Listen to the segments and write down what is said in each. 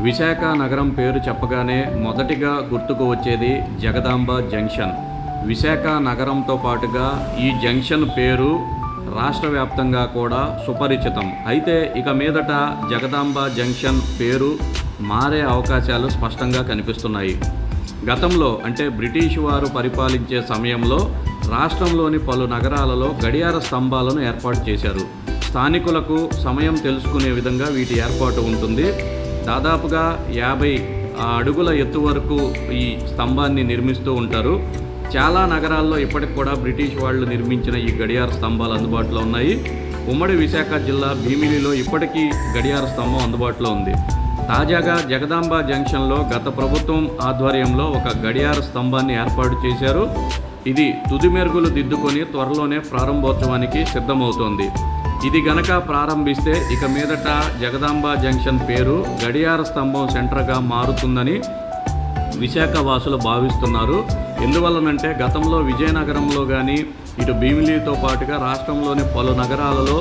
విశాఖ నగరం పేరు చెప్పగానే మొదటిగా గుర్తుకు వచ్చేది జగదాంబ జంక్షన్. విశాఖ నగరంతో పాటుగా ఈ జంక్షన్ పేరు రాష్ట్ర వ్యాప్తంగా కూడా సుపరిచితం. అయితే ఇక మీదట జగదాంబ జంక్షన్ పేరు మారే అవకాశాలు స్పష్టంగా కనిపిస్తున్నాయి. గతంలో అంటే బ్రిటిష్ వారు పరిపాలించే సమయంలో రాష్ట్రంలోని పలు నగరాలలో గడియార స్తంభాలను ఏర్పాటు చేశారు. స్థానికులకు సమయం తెలుసుకునే విధంగా వీటి ఏర్పాటు ఉంటుంది. దాదాపుగా యాభై అడుగుల ఎత్తు వరకు ఈ స్తంభాన్ని నిర్మిస్తూ ఉంటారు. చాలా నగరాల్లో ఇప్పటికి కూడా బ్రిటిష్ వాళ్ళు నిర్మించిన ఈ గడియార స్తంభాలు అందుబాటులో ఉన్నాయి. ఉమ్మడి విశాఖ జిల్లా భీమిలిలో ఇప్పటికీ గడియార స్తంభం అందుబాటులో ఉంది. తాజాగా జగదాంబ జంక్షన్లో గత ప్రభుత్వం ఆధ్వర్యంలో ఒక గడియార స్తంభాన్ని ఏర్పాటు చేశారు. ఇది తుది మెరుగులు దిద్దుకొని త్వరలోనే ప్రారంభోత్సవానికి సిద్ధమవుతోంది. ఇది గనక ప్రారంభిస్తే ఇక మీదట జగదాంబ జంక్షన్ పేరు గడియార స్తంభం సెంటర్గా మారుతుందని విశాఖ వాసులు భావిస్తున్నారు. ఎందువల్లనంటే గతంలో విజయనగరంలో కానీ ఇటు భీమిలితో పాటుగా రాష్ట్రంలోని పలు నగరాలలో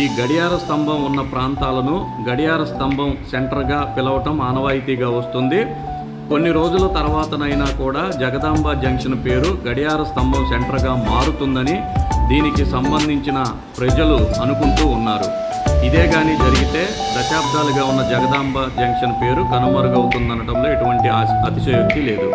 ఈ గడియార స్తంభం ఉన్న ప్రాంతాలను గడియార స్తంభం సెంటర్గా పిలవటం ఆనవాయితీగా వస్తుంది. కొన్ని రోజుల తర్వాతనైనా కూడా జగదాంబ జంక్షన్ పేరు గడియార స్తంభం సెంటర్గా మారుతుందని దీనికి సంబంధించిన ప్రజలు అనుకుంటూ ఉన్నారు. ఇదే కానీ జరిగితే దశాబ్దాలుగా ఉన్న జగదాంబ జంక్షన్ పేరు కనుమరుగవుతుందనడంలో ఎటువంటి ఆశ- అతిశయోక్తి లేదు.